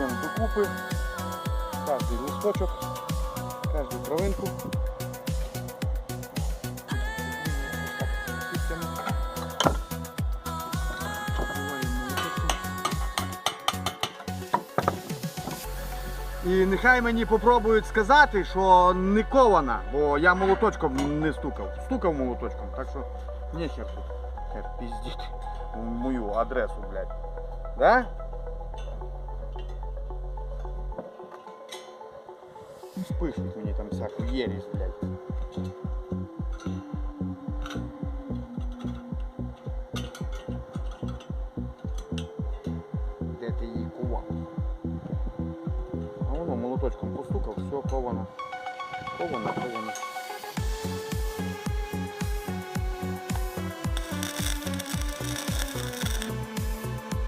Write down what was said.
скручуємо докупи. Кожний листочок, кожну травинку. І нехай мені попробують сказати, що не кована, бо я молоточком не стукав. Стукав молоточком, так що нехер тут. Хер піздіть мою адресу, блядь. Да? Пишуть мені там всяку єрість, блядь. Де ти її кував? А воно молоточком постукав, все, ковано. Ковано, ковано.